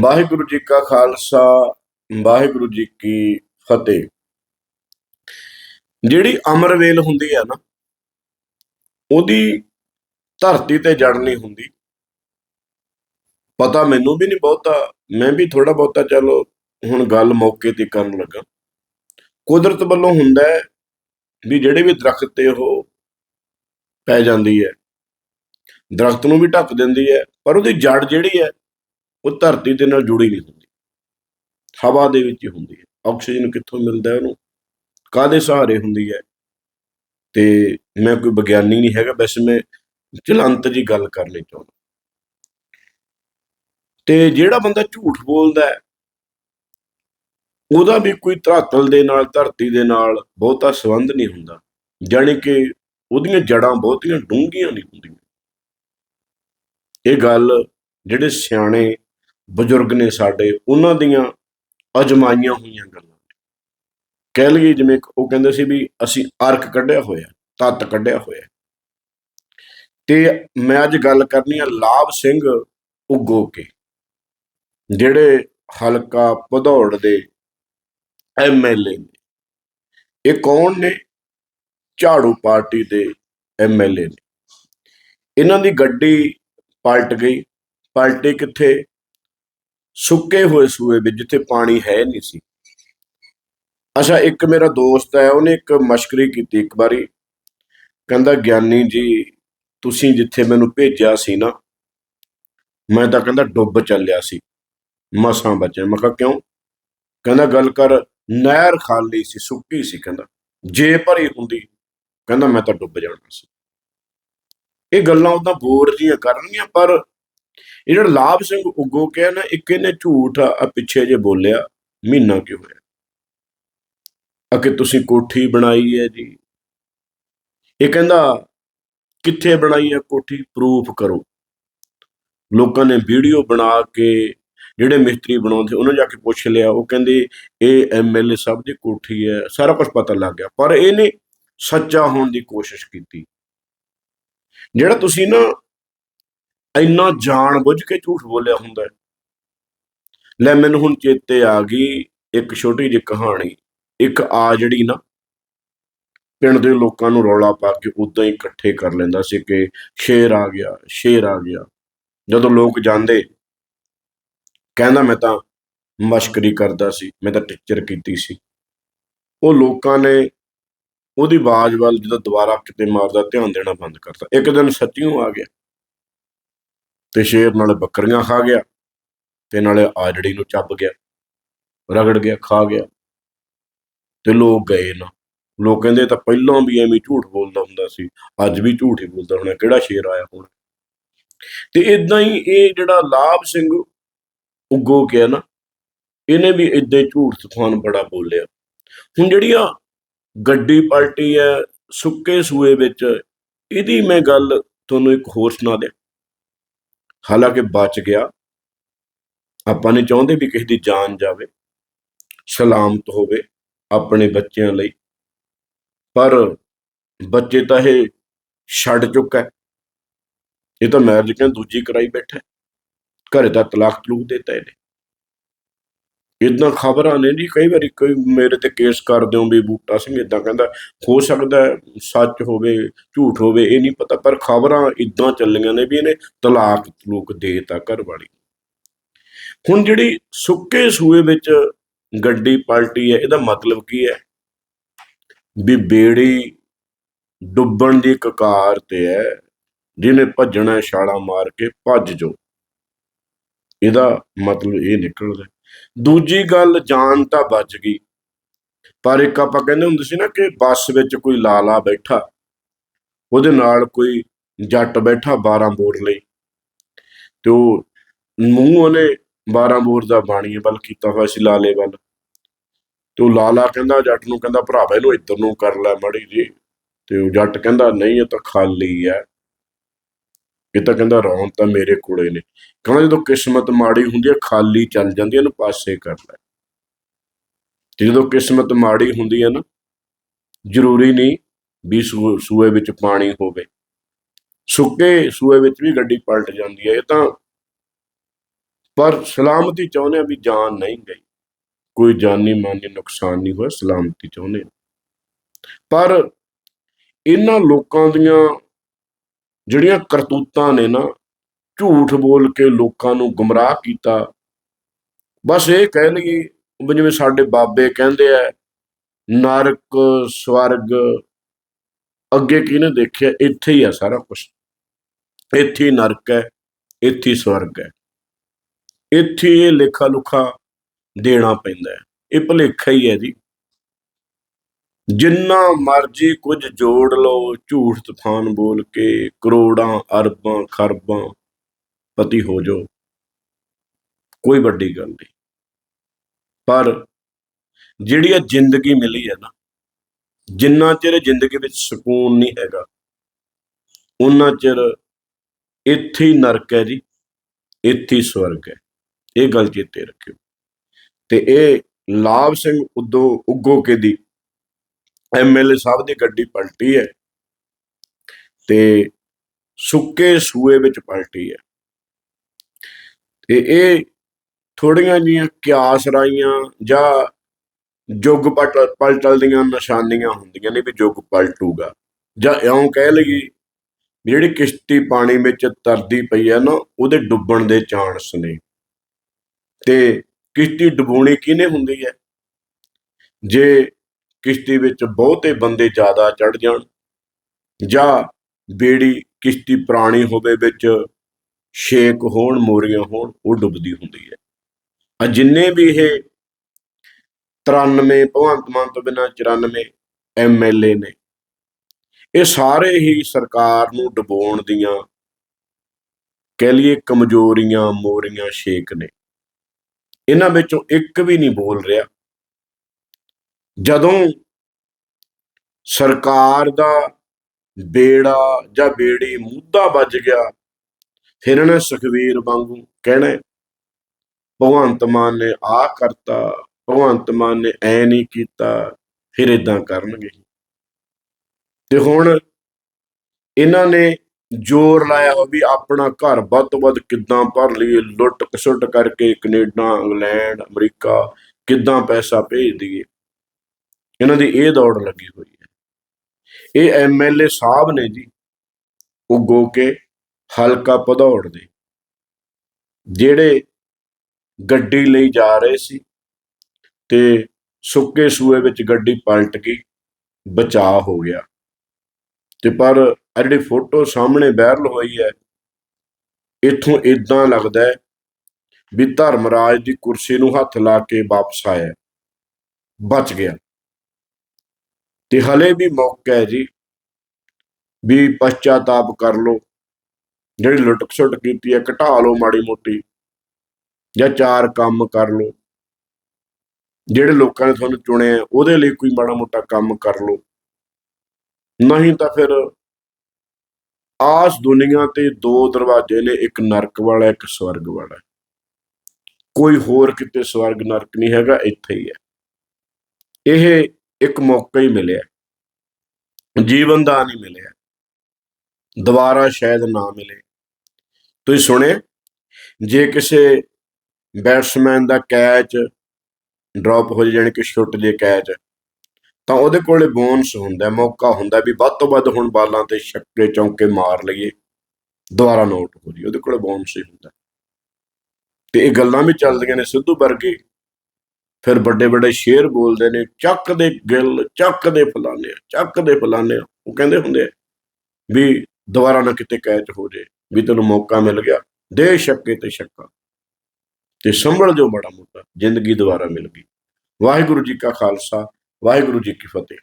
ਵਾਹਿਗੁਰੂ ਜੀ ਕਾ ਖਾਲਸਾ, ਵਾਹਿਗੁਰੂ ਜੀ ਕੀ ਫਤਿਹ। ਜਿਹੜੀ ਅਮਰਵੇਲ ਹੁੰਦੀ ਹੈ ਨਾ, ਉਹਦੀ ਧਰਤੀ ਤੇ ਜੜ ਨਹੀਂ ਹੁੰਦੀ। ਪਤਾ ਮੈਨੂੰ ਵੀ ਨਹੀਂ ਬਹੁਤਾ, ਮੈਂ ਵੀ ਥੋੜਾ ਬਹੁਤਾ ਚਲੋ ਹੁਣ ਗੱਲ ਮੌਕੇ ਤੇ ਕਰਨ ਲੱਗਾ। ਕੁਦਰਤ ਵੱਲੋਂ ਹੁੰਦਾ ਹੈ ਵੀ ਜਿਹੜੇ ਵੀ ਦਰਖਤ ਤੇ ਉਹ ਪੈ ਜਾਂਦੀ ਹੈ। ਦਰਖਤ ਨੂੰ ਵੀ ਢੱਕ ਦਿੰਦੀ ਹੈ, ਪਰ ਉਹਦੀ ਜੜ ਜਿਹੜੀ ਹੈ ਉਹ ਧਰਤੀ ਦੇ ਨਾਲ ਜੁੜੀ ਨਹੀਂ ਹੁੰਦੀ। ਹਵਾ ਦੇ ਵਿੱਚ ਹੀ ਹੁੰਦੀ ਹੈ। ਆਕਸੀਜਨ ਕਿੱਥੋਂ ਮਿਲਦਾ ਹੈ ਉਹਨੂੰ? ਕਾਦੇ ਸਹਾਰੇ ਹੁੰਦੀ ਹੈ? ਤੇ ਮੈਂ ਕੋਈ ਵਿਗਿਆਨੀ ਨਹੀਂ ਹੈਗਾ, ਵੈਸੇ ਮੈਂ ਚਲੰਤ ਜੀ ਗੱਲ ਕਰਨੀ ਚਾਹੁੰਦਾ। ਤੇ ਜਿਹੜਾ ਬੰਦਾ ਝੂਠ ਬੋਲਦਾ ਹੈ, ਉਹਦਾ ਵੀ ਕੋਈ ਧਰਾਤਲ ਦੇ ਨਾਲ, ਧਰਤੀ ਦੇ ਨਾਲ ਬਹੁਤਾ ਸੰਬੰਧ ਨਹੀਂ ਹੁੰਦਾ। ਜਾਣੀ ਕਿ ਉਹਦੀਆਂ ਜੜਾਂ ਬਹੁਤੀਆਂ ਡੂੰਘੀਆਂ ਨਹੀਂ ਹੁੰਦੀਆਂ। ਇਹ ਗੱਲ ਜਿਹੜੇ ਸਿਆਣੇ ਬਜ਼ੁਰਗ ਨੇ ਸਾਡੇ, ਉਹਨਾਂ ਦੀਆਂ ਅਜਮਾਈਆਂ ਹੋਈਆਂ ਗੱਲਾਂ। ਕਹਿ ਲਈਏ ਜਿਵੇਂ ਉਹ ਕਹਿੰਦੇ ਸੀ ਵੀ ਅਸੀਂ ਅਰਕ ਕੱਢਿਆ ਹੋਇਆ, ਤੱਤ ਕੱਢਿਆ ਹੋਇਆ। ਤੇ ਮੈਂ ਅੱਜ ਗੱਲ ਕਰਨੀ ਆ ਲਾਭ ਸਿੰਘ ਉਗੋ ਕੇ, ਜਿਹੜੇ ਹਲਕਾ ਭਦੌੜ ਦੇ ਐਮਐਲਏ ਨੇ। ਇਹ ਕੌਣ ਨੇ? ਝਾੜੂ ਪਾਰਟੀ ਦੇ ਐਮਐਲਏ ਨੇ। ਇਹਨਾਂ ਦੀ ਗੱਡੀ ਪਲਟ ਗਈ। ਪਲਟੇ ਕਿੱਥੇ? ਸੁੱਕੇ ਹੋਏ ਸੂਏ ਵਿੱਚ ਜਿੱਥੇ ਪਾਣੀ ਹੈ ਨਹੀਂ ਸੀ। ਅੱਛਾ, ਇੱਕ ਮੇਰਾ ਦੋਸਤ ਹੈ, ਉਹਨੇ ਇੱਕ ਮਸ਼ਕਰੀ ਕੀਤੀ ਇੱਕ ਵਾਰੀ। ਕਹਿੰਦਾ, ਗਿਆਨੀ ਜੀ, ਤੁਸੀਂ ਜਿੱਥੇ ਮੈਨੂੰ ਭੇਜਿਆ ਸੀ ਨਾ, ਮੈਂ ਤਾਂ ਕਹਿੰਦਾ ਡੁੱਬ ਚੱਲਿਆ ਸੀ, ਮਸਾਂ ਬਚਿਆ। ਮੈਂ ਕਿਹਾ, ਕਿਉਂ? ਕਹਿੰਦਾ, ਗੱਲ ਕਰ, ਨਹਿਰ ਖਾਲੀ ਸੀ, ਸੁੱਕੀ ਸੀ, ਕਹਿੰਦਾ। ਜੇ ਭਰੀ ਹੁੰਦੀ, ਕਹਿੰਦਾ, ਮੈਂ ਤਾਂ ਡੁੱਬ ਜਾਣਾ ਸੀ। ਇਹ ਗੱਲਾਂ ਉਦਾਂ ਬੋਰ ਜੀਆਂ ਕਰਨਗੀਆਂ, ਪਰ ਇਹ ਜਿਹੜਾ ਲਾਭ ਸਿੰਘ ਉਗੋ ਕਿਹਾ ਨਾ, ਇੱਕ ਇਹਨੇ ਝੂਠ ਆ ਪਿੱਛੇ ਜੇ ਬੋਲਿਆ, ਮਹੀਨਾ ਕਿਉਂ ਹੋਇਆ? ਆ ਤੁਸੀਂ ਕੋਠੀ ਬਣਾਈ ਹੈ ਜੀ? ਇਹ ਕਹਿੰਦਾ, ਕਿੱਥੇ ਬਣਾਈ ਹੈ ਕੋਠੀ? ਪ੍ਰੂਫ ਕਰੋ। ਲੋਕਾਂ ਨੇ ਵੀਡੀਓ ਬਣਾ ਕੇ ਜਿਹੜੇ ਮਿਸਤਰੀ ਬਣਾਉਂਦੇ ਉਹਨਾਂ ਜਾ ਕੇ ਪੁੱਛ ਲਿਆ। ਉਹ ਕਹਿੰਦੇ, ਇਹ ਐਮਐਲਏ ਸਾਹਿਬ ਦੀ ਕੋਠੀ ਹੈ, ਸਾਰਾ ਕੁਝ ਪਤਾ ਲੱਗ ਗਿਆ। ਪਰ ਇਹਨੇ ਸੱਚਾ ਹੋਣ ਦੀ ਕੋਸ਼ਿਸ਼ ਕੀਤੀ। ਜਿਹੜਾ ਤੁਸੀਂ ਨਾ ਇੰਨਾ ਜਾਣ ਬੁੱਝ ਕੇ ਝੂਠ ਬੋਲਿਆ ਹੁੰਦਾ ਹੈ। ਲੈ ਮੈਨੂੰ ਹੁਣ ਚੇਤੇ ਆ ਗਈ ਇੱਕ ਛੋਟੀ ਜਿਹੀ ਕਹਾਣੀ। ਇੱਕ ਆ ਜਿਹੜੀ ਨਾ, ਪਿੰਡ ਦੇ ਲੋਕਾਂ ਨੂੰ ਰੌਲਾ ਪਾ ਕੇ ਉਦਾਂ ਹੀ ਇਕੱਠੇ ਕਰ ਲੈਂਦਾ ਸੀ ਕਿ ਸ਼ੇਰ ਆ ਗਿਆ, ਸ਼ੇਰ ਆ ਗਿਆ। ਜਦੋਂ ਲੋਕ ਜਾਂਦੇ, ਕਹਿੰਦਾ ਮੈਂ ਤਾਂ ਮਸ਼ਕਰੀ ਕਰਦਾ ਸੀ, ਮੈਂ ਤਾਂ ਟੀਚਰ ਕੀਤੀ ਸੀ। ਉਹ ਲੋਕਾਂ ਨੇ ਉਹਦੀ ਆਵਾਜ਼ ਵੱਲ ਜਦੋਂ ਦੁਬਾਰਾ ਕਿਤੇ ਮਾਰਦਾ, ਧਿਆਨ ਦੇਣਾ ਬੰਦ ਕਰਤਾ। ਇੱਕ ਦਿਨ ਸੱਚੀਓ ਆ ਗਿਆ। ਤੇ ਸ਼ੇਰ ਨਾਲੇ ਬੱਕਰੀਆਂ ਖਾ ਗਿਆ ਤੇ ਨਾਲੇ ਆਜੜੀ ਨੂੰ ਚੱਬ ਗਿਆ, ਰਗੜ ਗਿਆ, ਖਾ ਗਿਆ। ਤੇ ਲੋਕ ਗਏ ਨਾ। ਲੋਕ ਕਹਿੰਦੇ ਤਾਂ ਪਹਿਲਾਂ ਵੀ ਐਵੇਂ ਝੂਠ ਬੋਲਦਾ ਹੁੰਦਾ ਸੀ, ਅੱਜ ਵੀ ਝੂਠ ਹੀ ਬੋਲਦਾ ਹੋਣਾ, ਕਿਹੜਾ ਸ਼ੇਰ ਆਇਆ ਹੁਣ। ਤੇ ਇਦਾਂ ਹੀ ਇਹ ਜਿਹੜਾ ਲਾਭ ਸਿੰਘ ਉਗੋ ਗਿਆ ਨਾ, ਇਹਨੇ ਵੀ ਇਦਾਂ ਝੂਠ ਤੂਫਾਨ ਬੜਾ ਬੋਲਿਆ। ਹੁਣ ਜਿਹੜੀਆਂ ਗੱਡੀ ਪਲਟੀ ਹੈ ਸੁੱਕੇ ਸੂਏ ਵਿੱਚ, ਇਹਦੀ ਮੈਂ ਗੱਲ ਤੁਹਾਨੂੰ ਇੱਕ ਹੋਰ ਸੁਣਾ ਦਿਆਂ। ਹਾਲਾਂਕਿ ਬਚ ਗਿਆ। ਆਪਾਂ ਨਹੀਂ ਚਾਹੁੰਦੇ ਵੀ ਕਿਸੇ ਦੀ ਜਾਨ ਜਾਵੇ, ਸਲਾਮਤ ਹੋਵੇ ਆਪਣੇ ਬੱਚਿਆਂ ਲਈ। ਪਰ ਬੱਚੇ ਤਾਂ ਇਹ ਛੱਡ ਚੁੱਕਾ ਇਹ ਤਾਂ ਮੈਰਿਜ ਕਹਿੰਦਾ ਦੂਜੀ ਕਰਾਈ ਬੈਠਾ ਹੈ। ਘਰੇ ਦਾ ਤਲਾਕ ਤਲੂਕ ਦਿੱਤਾ ਇਹਨੇ। ਇਦਾਂ ਖਬਰਾਂ ਨੇ ਜੀ, ਕਈ ਵਾਰੀ ਕੋਈ ਮੇਰੇ ਤੇ ਕੇਸ ਕਰ ਦਿਓ ਵੀ ਬੂਟਾ ਸਿੰਘ ਇਦਾਂ ਕਹਿੰਦਾ, ਹੋ ਸਕਦਾ ਸੱਚ ਹੋਵੇ, ਝੂਠ ਹੋਵੇ, ਇਹ ਨਹੀਂ ਪਤਾ, ਪਰ ਖਬਰਾਂ ਇਦਾਂ ਚੱਲੀਆਂ ਨੇ ਵੀ ਇਹਨੇ ਤਲਾਕ ਤਲੂਕ ਦੇਤਾ ਘਰ ਵਾਲੀ। ਹੁਣ ਜਿਹੜੀ ਸੁੱਕੇ ਸੂਏ ਵਿੱਚ ਗੱਡੀ ਪਲਟੀ ਹੈ, ਇਹਦਾ ਮਤਲਬ ਕੀ ਹੈ? ਵੀ ਬੇੜੀ ਡੁੱਬਣ ਦੀ ਕਕਾਰ ਤੇ ਹੈ, ਜਿਹਨੇ ਭੱਜਣਾ ਹੈ ਛਾਲਾਂ ਮਾਰ ਕੇ ਭੱਜ ਜੋ ਇਹਦਾ ਮਤਲਬ ਇਹ ਨਿਕਲਦਾ। ਦੂਜੀ ਗੱਲ ਜਾਨ ਤਾਂ ਬਚ ਗਈ। ਪਰ ਇੱਕ ਆਪਾਂ ਕਹਿੰਦੇ ਹੁੰਦੇ ਸੀ ਨਾ ਕਿ ਬੱਸ ਵਿੱਚ ਕੋਈ ਲਾਲਾ ਬੈਠਾ, ਉਹਦੇ ਨਾਲ ਕੋਈ ਜੱਟ ਬੈਠਾ 12 ਬੋਰ ਲਈ। ਤੇ ਉਹ ਮੂੰਹ ਉਹਨੇ 12 ਬੋਰ ਦਾ ਬਾਣੀ ਵੱਲ ਕੀਤਾ ਹੋਇਆ ਸੀ ਲਾਲੇ ਵੱਲ। ਤੇ ਉਹ ਲਾਲਾ ਕਹਿੰਦਾ, ਜੱਟ ਨੂੰ ਕਹਿੰਦਾ, ਭਰਾਵਾ, ਇਹਨੂੰ ਇੱਧਰ ਨੂੰ ਕਰ ਲੈ ਮੜੀ ਜੀ ਤੇ ਉਹ ਜੱਟ ਕਹਿੰਦਾ, ਨਹੀਂ, ਇਹ ਤਾਂ ਖਾਲੀ ਹੈ। ਇਹ ਤਾਂ ਕਹਿੰਦਾ ਰੌਣ ਤਾਂ ਮੇਰੇ ਕੋਲੇ ਨੇ। ਕਹਿੰਦਾ ਜਦੋਂ ਕਿਸਮਤ ਮਾੜੀ ਹੁੰਦੀ ਹੈ, ਖਾਲੀ ਚੱਲ ਜਾਂਦੀ ਹੈ ਇਹਨੂੰ ਪਾਸੇ ਕਰ ਲੈ। ਤੇ ਜਦੋਂ ਕਿਸਮਤ ਮਾੜੀ ਹੁੰਦੀ ਹੈ ਨਾ, ਜ਼ਰੂਰੀ ਨਹੀਂ ਵੀ ਸੂ- ਸੂਏ ਵਿੱਚ ਪਾਣੀ ਹੋਵੇ। ਸੁੱਕੇ ਸੂਏ ਵਿੱਚ ਵੀ ਗੱਡੀ ਪਲਟ ਜਾਂਦੀ ਹੈ, ਇਹ ਤਾਂ ਪਰ ਸਲਾਮਤੀ ਚਾਹੁੰਦੇ ਆ ਵੀ ਜਾਨ ਨਹੀਂ ਗਈ। ਕੋਈ ਜਾਨੀ ਮਾਨੀ ਨੁਕਸਾਨ ਨਹੀਂ ਹੋਇਆ, ਸਲਾਮਤੀ ਚਾਹੁੰਦੇ ਪਰ ਇਹਨਾਂ ਲੋਕਾਂ ਦੀਆਂ ਜਿਹੜੀਆਂ ਕਰਤੂਤਾਂ ਨੇ ਨਾ, ਝੂਠ ਬੋਲ ਕੇ ਲੋਕਾਂ ਨੂੰ ਗੁੰਮਰਾਹ ਕੀਤਾ। ਬਸ ਇਹ ਕਹਿ ਲਈਏ ਵੀ ਜਿਵੇਂ ਸਾਡੇ ਬਾਬੇ ਕਹਿੰਦੇ ਆ, ਨਰਕ ਸਵਰਗ, ਅੱਗੇ ਕਿਹਨੇ ਦੇਖਿਆ? ਇੱਥੇ ਹੀ ਆ ਸਾਰਾ ਕੁਝ ਇੱਥੇ ਨਰਕ ਹੈ, ਇੱਥੇ ਸਵਰਗ ਹੈ। ਇੱਥੇ ਇਹ ਲੇਖਾ ਲੁਖਾ ਦੇਣਾ ਪੈਂਦਾ ਹੈ। ਇਹ ਭੁਲੇਖਾ ਹੀ ਹੈ ਜੀ। ਜਿੰਨਾ ਮਰਜ਼ੀ ਕੁਝ ਜੋੜ ਲਓ, ਝੂਠ ਤੂਫਾਨ ਬੋਲ ਕੇ ਕਰੋੜਾਂ, ਅਰਬਾਂ, ਖਰਬਾਂ ਪਤੀ ਹੋ ਜਾਓ। ਕੋਈ ਵੱਡੀ ਗੱਲ ਨਹੀਂ। ਪਰ ਜਿਹੜੀ ਇਹ ਜ਼ਿੰਦਗੀ ਮਿਲੀ ਹੈ ਨਾ, ਜਿੰਨਾ ਚਿਰ ਜ਼ਿੰਦਗੀ ਵਿੱਚ ਸਕੂਨ ਨਹੀਂ ਹੈਗਾ ਉਹਨਾਂ ਚਿਰ ਇੱਥੇ ਹੀ ਨਰਕ ਹੈ ਜੀ, ਇੱਥੇ ਹੀ ਸਵਰਗ ਹੈ। ਇਹ ਗੱਲ ਚੇਤੇ ਰੱਖਿਓ। ਤੇ ਇਹ ਲਾਭ ਸਿੰਘ ਉਦੋਂ ਉੱਗੋ ਕੇ ਦੀ ਐਮਐਲਏ ਸਾਹਿਬ ਦੀ ਗੱਡੀ ਪਲਟੀ ਹੈ ਤੇ ਸੁੱਕੇ ਸੂਏ ਵਿੱਚ ਪਲਟੀ ਹੈ। ਤੇ ਇਹ ਥੋੜੀਆਂ ਜੀਆਂ ਕਿਆਸ ਰਾਈਆਂ ਜਾਂ ਜੁਗ ਪਟ- ਪਲਟਲ ਦੀਆਂ ਨਿਸ਼ਾਨੀਆਂ ਹੁੰਦੀਆਂ ਨੇ ਵੀ ਜੁਗ ਪਲਟੂਗਾ। ਜਾਂ ਇਉਂ ਕਹਿ ਲਈਏ ਜਿਹੜੀ ਕਿਸ਼ਤੀ ਪਾਣੀ ਵਿੱਚ ਤਰਦੀ ਪਈ ਹੈ ਨਾ, ਉਹਦੇ ਡੁੱਬਣ ਦੇ ਚਾਂਸ ਨੇ। ਤੇ ਕਿਸ਼ਤੀ ਡੁਬੋਣੀ ਕਿਹਨੇ ਹੁੰਦੀ ਹੈ? ਜੇ ਕਿਸ਼ਤੀ ਵਿੱਚ ਬਹੁਤੇ ਬੰਦੇ ਜ਼ਿਆਦਾ ਚੜ ਜਾਣ ਜਾਂ ਬੇੜੀ ਕਿਸ਼ਤੀ ਪੁਰਾਣੀ ਹੋਵੇ ਵਿੱਚ ਛੇਕ ਹੋਣ, ਮੋਰੀਆਂ ਹੋਣ, ਉਹ ਡੁੱਬਦੀ ਹੁੰਦੀ ਹੈ। ਆ ਜਿੰਨੇ ਵੀ ਇਹ 93 ਭਗਵੰਤ ਮਾਨ ਤੋਂ ਬਿਨਾਂ 94 ਐਮਐਲਏ ਨੇ, ਇਹ ਸਾਰੇ ਹੀ ਸਰਕਾਰ ਨੂੰ ਡੁਬੋਣ ਦੀਆਂ ਕਹਿ ਲਈਏ ਕਮਜ਼ੋਰੀਆਂ, ਮੋਰੀਆਂ, ਛੇਕ ਨੇ। ਇਹਨਾਂ ਵਿੱਚੋਂ ਇੱਕ ਵੀ ਨਹੀਂ ਬੋਲ ਰਿਹਾ। ਜਦੋਂ ਸਰਕਾਰ ਦਾ ਬੇੜਾ ਜਾਂ ਬੇੜੀ ਮੁੱਦਾ ਵੱਜ ਗਿਆ, ਫਿਰ ਇਹਨੇ ਸੁਖਵੀਰ ਵਾਂਗੂ ਕਹਿਣਾ ਭਗਵੰਤ ਮਾਨ ਨੇ ਆ ਕਰਤਾ, ਭਗਵੰਤ ਮਾਨ ਨੇ ਐ ਨਹੀਂ ਕੀਤਾ, ਫਿਰ ਇਦਾਂ ਕਰਨਗੇ। ਤੇ ਹੁਣ ਇਹਨਾਂ ਨੇ ਜ਼ੋਰ ਲਾਇਆ ਹੋ ਵੀ ਆਪਣਾ ਘਰ ਵੱਧ ਤੋਂ ਵੱਧ ਕਿੱਦਾਂ ਭਰ ਲਈਏ ਲੁੱਟ ਖਸੁੱਟ ਕਰਕੇ ਕੈਨੇਡਾ, ਇੰਗਲੈਂਡ, ਅਮਰੀਕਾ ਕਿੱਦਾਂ ਪੈਸਾ ਭੇਜ ਦਈਏ। ਇਹਨਾਂ ਦੀ ਇਹ ਦੌੜ ਲੱਗੀ ਹੋਈ ਹੈ। ਇਹ ਐਮਐਲਏ ਸਾਹਿਬ ਨੇ ਜੀ ਉਗੋ ਕੇ ਹਲਕਾ ਭਦੌੜ ਦੇ ਜਿਹੜੇ ਗੱਡੀ ਲਈ ਜਾ ਰਹੇ ਸੀ ਤੇ ਸੁੱਕੇ ਸੂਏ ਵਿੱਚ ਗੱਡੀ ਪਲਟ ਗਈ, ਬਚਾਅ ਹੋ ਗਿਆ। ਤੇ ਪਰ ਆ ਜਿਹੜੀ ਫੋਟੋ ਸਾਹਮਣੇ ਵਾਇਰਲ ਹੋਈ ਹੈ, ਇੱਥੋਂ ਇਦਾਂ ਲੱਗਦਾ ਹੈ ਵੀ ਧਰਮਰਾਜ ਦੀ ਕੁਰਸੀ ਨੂੰ ਹੱਥ ਲਾ ਕੇ ਵਾਪਸ ਆਇਆ, ਬਚ ਗਿਆ। ਤੇ ਹਲੇ ਵੀ ਮੌਕਾ ਹੈ ਜੀ। ਵੀ ਪਛਤਾਤਾਪ ਕਰ ਲੋ ਜਿਹੜੀ ਲੁੱਟ ਖਸੁੱਟ ਕੀਤੀ ਹੈ, ਘਟਾ ਲਓ ਮਾੜੀ ਮੋਟੀ ਜਾਂ ਚਾਰ ਕੰਮ ਕਰ ਲਓ। ਜਿਹੜੇ ਲੋਕਾਂ ਨੇ ਤੁਹਾਨੂੰ ਚੁਣਿਆ ਉਹਦੇ ਲਈ ਕੋਈ ਮਾੜਾ ਮੋਟਾ ਕੰਮ ਕਰ ਲਓ। ਨਹੀਂ ਤਾਂ ਫਿਰ ਆਸ ਦੁਨੀਆ ਤੇ ਦੋ ਦਰਵਾਜ਼ੇ ਨੇ, ਇੱਕ ਨਰਕ ਵਾਲਾ, ਇੱਕ ਸਵਰਗ ਵਾਲਾ। ਕੋਈ ਹੋਰ ਕਿਤੇ ਸਵਰਗ ਨਰਕ ਨਹੀਂ ਹੈਗਾ, ਇੱਥੇ ਹੀ ਹੈ। ਇਹ ਇੱਕ ਮੌਕਾ ਹੀ ਮਿਲਿਆ। ਜੀਵਨ ਦਾ ਨਹੀਂ ਮਿਲਿਆ। ਦੁਬਾਰਾ ਸ਼ਾਇਦ ਨਾ ਮਿਲੇ। ਤੁਸੀਂ ਸੁਣਿਆ? ਜੇ ਕਿਸੇ ਬੈਟਸਮੈਨ ਦਾ ਕੈਚ ਡ੍ਰੌਪ ਹੋ ਜਾਣ ਕਿ ਛੁੱਟ ਜੇ ਕੈਚ ਤਾਂ ਉਹਦੇ ਕੋਲੇ ਬੋਨਸ ਹੁੰਦਾ। ਮੌਕਾ ਹੁੰਦਾ ਵੀ ਵੱਧ ਤੋਂ ਵੱਧ ਹੁਣ ਬਾਲਾਂ ਤੇ ਛੱਕੇ ਚੌਂਕੇ ਮਾਰ ਲਈਏ। ਦੁਬਾਰਾ ਨੋਟ ਹੋ ਜੀ ਉਹਦੇ ਕੋਲੇ ਬੋਨਸ ਹੀ ਹੁੰਦਾ। ਤੇ ਇਹ ਗੱਲਾਂ ਵੀ ਚੱਲਦੀਆਂ ਨੇ ਸਿੱਧੂ ਵਰਗੇ ਫਿਰ ਵੱਡੇ ਵੱਡੇ ਸ਼ੇਰ ਬੋਲਦੇ ਨੇ, ਚੱਕ ਦੇ ਗਿੱਲ, ਚੱਕ ਦੇ ਫਲਾਣੇ, ਚੱਕ ਦੇ ਫਲਾਣੇ। ਉਹ ਕਹਿੰਦੇ ਹੁੰਦੇ ਆ ਵੀ ਦੁਬਾਰਾ ਨਾ ਕਿਤੇ ਕੈਚ ਹੋ ਜੇ, ਵੀ ਤੈਨੂੰ ਮੌਕਾ ਮਿਲ ਗਿਆ। ਦੇ ਛੱਕੇ ਤੇ ਛੱਕਾ। ਤੇ ਸੰਭਲ ਜੋ ਬੜਾ ਮੋਟਾ, ਜ਼ਿੰਦਗੀ ਦੁਬਾਰਾ ਮਿਲ ਗਈ। ਵਾਹਿਗੁਰੂ ਜੀ ਕਾ ਖਾਲਸਾ, ਵਾਹਿਗੁਰੂ ਜੀ ਕੀ ਫਤਿਹ।